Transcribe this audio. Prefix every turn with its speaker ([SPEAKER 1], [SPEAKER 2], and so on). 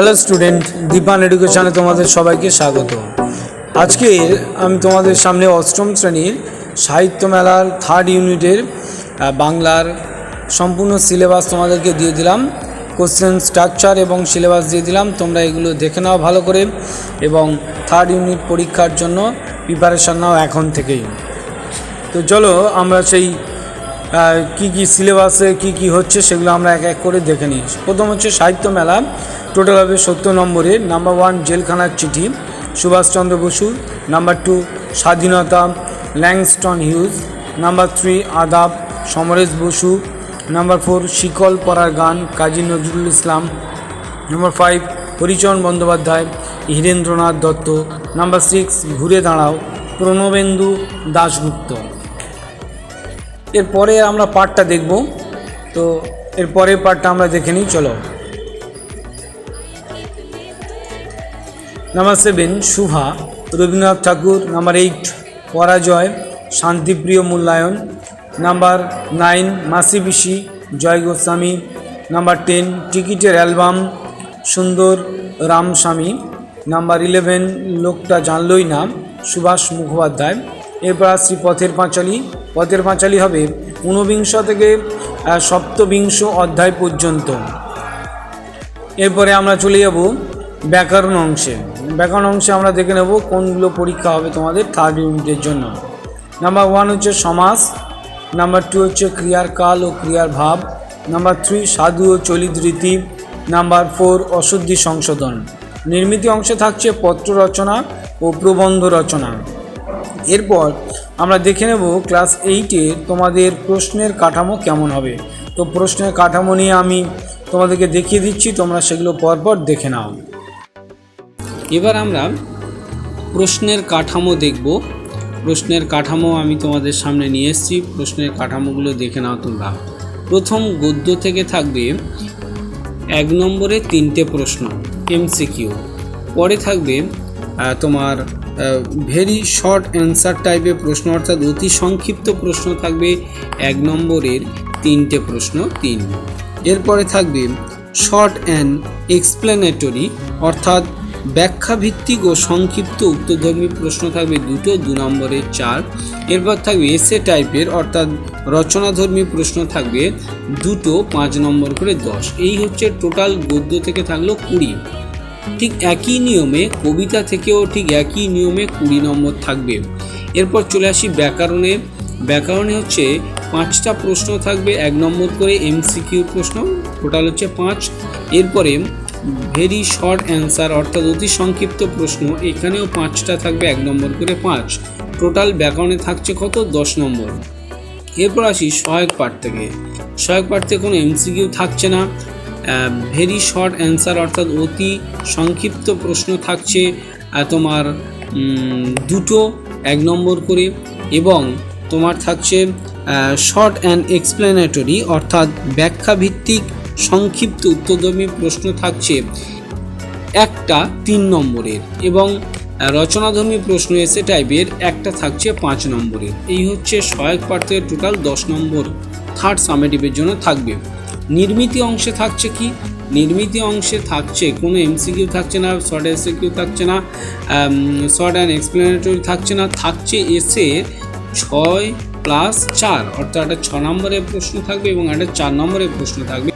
[SPEAKER 1] Hello student Dipan এডুকেশানে তোমাদের সবাইকে স্বাগত। আজকে আমি তোমাদের সামনে অষ্টম শ্রেণির সাহিত্য মেলার থার্ড ইউনিটের বাংলার সম্পূর্ণ সিলেবাস তোমাদেরকে দিয়ে দিলাম। কোশ্চেন স্ট্রাকচার এবং সিলেবাস দিয়ে দিলাম। তোমরা এগুলো দেখে নাও ভালো করে এবং থার্ড ইউনিট পরীক্ষার জন্য প্রিপারেশান নাও এখন থেকেই। তো চলো আমরা সেই কি কি সিলেবাসে কি কি হচ্ছে সেগুলো আমরা এক এক করে দেখে নিই। প্রথম হচ্ছে সাহিত্য মেলা। টোটাল হবে সত্তর নম্বরে নাম্বার ওয়ান জেলখানার চিঠি সুভাষচন্দ্র বসু নাম্বার টু স্বাধীনতা, ল্যাংস্টন হিউজ নাম্বার থ্রি আদাব, সমরেশ বসু নাম্বার ফোর শিকল পরার গান, Kazi Nazrul Islam number five Haricharan Bandyopadhyay, Hirendranath Dutta number six ঘুরে দাঁড়াও, প্রণবেন্দু দাশগুপ্ত। এরপরে আমরা পার্টটা দেখব, তো এর পরের পার্টটা আমরা দেখে নিই, চলো। Number seven Shubha Rabindranath Thakur number eight পরাজয় শান্তিপ্রিয় মূল্যায়ন নাম্বার নাইন মাসি পিসি জয় গোস্বামী নাম্বার টেন টিকিটের album Sundar Ramaswamy number eleven লোকটা জানলই না সুভাষ মুখোপাধ্যায় এরপর আসছি পথের পাঁচালী। পথের পাঁচালী হবে ঊনবিংশ থেকে সপ্তবিংশ অধ্যায় পর্যন্ত। এরপরে আমরা চলে যাব ব্যাকরণ অংশে। ব্যাকরণ অংশে আমরা দেখে নেব কোনগুলো পরীক্ষা হবে তোমাদের থার্ড ইউনিটের জন্য। নাম্বার ওয়ান হচ্ছে সমাস নাম্বার টু হচ্ছে ক্রিয়ার কাল ও ক্রিয়ার ভাব নাম্বার থ্রি সাধু ও চলিত রীতি নাম্বার ফোর অশুদ্ধি সংশোধন। নির্মিতি অংশে থাকছে পত্র রচনা ও প্রবন্ধ রচনা। এরপর আমরা দেখে নেব ক্লাস এইটে তোমাদের প্রশ্নের কাঠামো কেমন হবে। তো প্রশ্নের কাঠামো নিয়ে আমি তোমাদেরকে দেখিয়ে দিচ্ছি, তোমরা সেগুলো পরপর দেখে নাও। এবার আমরা প্রশ্নের কাঠামো দেখব। প্রশ্নের কাঠামো আমি তোমাদের সামনে নিয়ে এসেছি। প্রশ্নের কাঠামোগুলো দেখে নাও তোমরা। প্রথম গদ্য থেকে থাকবে এক নম্বরে তিনটে প্রশ্ন এমসিকিউ পরে থাকবে তোমার ভেরি শর্ট অ্যান্সার টাইপের প্রশ্ন, অর্থাৎ অতি সংক্ষিপ্ত প্রশ্ন থাকবে এক নম্বরের তিনটে প্রশ্ন, তিন। এরপরে থাকবে শর্ট অ্যান্ড এক্সপ্লেনেটরি অর্থাৎ ব্যাখ্যাভিত্তিক ও সংক্ষিপ্ত উত্তরধর্মী প্রশ্ন থাকবে দুটো, দু নম্বরের চার। এরপর থাকবে এসে টাইপের, অর্থাৎ রচনাধর্মী প্রশ্ন থাকবে দুটো, পাঁচ নম্বর করে দশ। এই হচ্ছে টোটাল গদ্য থেকে থাকল কুড়ি। ঠিক একই নিয়মে, কবিতা থেকেও ঠিক একই নিয়মে কুড়ি নম্বর থাকবে। এরপর চলে আসি ব্যাকরণে। ব্যাকরণে হচ্ছে পাঁচটা প্রশ্ন থাকবে, এক নম্বর করে এমসিকিউ প্রশ্ন, টোটাল হচ্ছে পাঁচ। এরপরে ভেরি শর্ট অ্যান্সার অর্থাৎ অতি সংক্ষিপ্ত প্রশ্ন। এখানেও পাঁচটা থাকবে, এক নম্বর করে পাঁচ। টোটাল ব্যাকরণে থাকছে কত? দশ নম্বর। এরপর আসি সহায়ক পাঠ থেকে। সহায়ক পাঠ থেকে কোনো এমসিকিউ থাকছে না। ভেরি শর্ট অ্যান্সার অর্থাৎ অতি সংক্ষিপ্ত প্রশ্ন থাকছে। তোমার দুটো, এক নম্বর করে। এবং তোমার থাকছে শর্ট অ্যান্ড এক্সপ্লেনেটরি অর্থাৎ ব্যাখ্যাভিত্তিক সংক্ষিপ্ত উত্তরধর্মী প্রশ্ন থাকছে একটা তিন নম্বরের এবং রচনাধর্মী প্রশ্ন এসে টাইপের একটা থাকছে পাঁচ নম্বরের। এই হচ্ছে সহায়ক পাঠের টোটাল দশ নম্বর থার্ড সামেটিভের জন্য থাকবে। নির্মিতি অংশে থাকছে কি? নির্মিতি অংশে থাকছে, কোনো এমসিকিউ থাকছে না, শর্ট এসিকিউ থাকছে না শর্ট অ্যান্ড এক্সপ্লেনেটরি থাকছে না, থাকছে এসে ছয় প্লাস চার, অর্থাৎ একটা ছ নম্বরের প্রশ্ন থাকবে এবং একটা চার নম্বরের প্রশ্ন থাকবে।